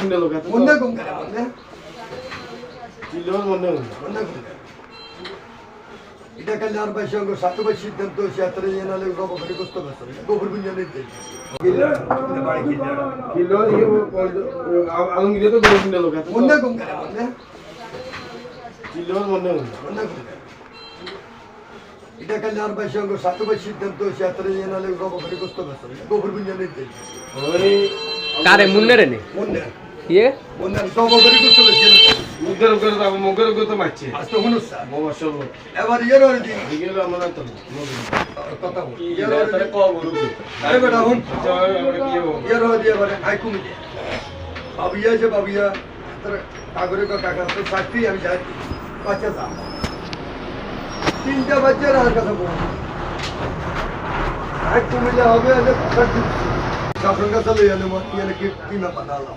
గుండె ముందే గుండె జిల్లో ముందే ముందే గుండె ಇದಕ್ಕೆ ಯಾರು ಭಾಷೆ ಒಂದು ಸತ್ತು ಭಾಷೆ ಇದ್ದಂತೂ ಕ್ಷೇತ್ರ ಏನಲ್ಲಿ ಒಬ್ಬೊಬ್ಬರಿಗೆ ಗೊತ್ತು ಬರ್ತದೆ ಒಬ್ಬೊಬ್ಬರು ಮುಂಜಾನೆ ಇದ್ದೇನೆ ಮುಂದೆ ಗುಂಗರೆ ಮುಂದೆ ಜಿಲ್ಲೋರ್ ಮೊನ್ನೆ ಮುಂದೆ ಗುಂಗರೆ ಇದಕ್ಕೆ ಯಾರು ಭಾಷೆ ಒಂದು ಸತ್ತು ಭಾಷೆ ಇದ್ದಂತೂ ಕ್ಷೇತ್ರ ಏನಲ್ಲಿ ಒಬ್ಬೊಬ್ಬರಿಗೆ ಗೊತ್ತು ಬರ್ತದೆ ಒಬ್ಬೊಬ್ಬರು ಮುಂಜಾನೆ ಇದ್ದೇನೆ ಮುಂದೆ ಮುಂದೆ বল কি আরে বাবিয়া যে বাবিয়া কাগরে কাকা তো সাথী আমি যাই। বাচ্চা তিনটা বাচ্চার আর কথা বল। আই কমি যা হবে আরে কাছে কি পাতালাম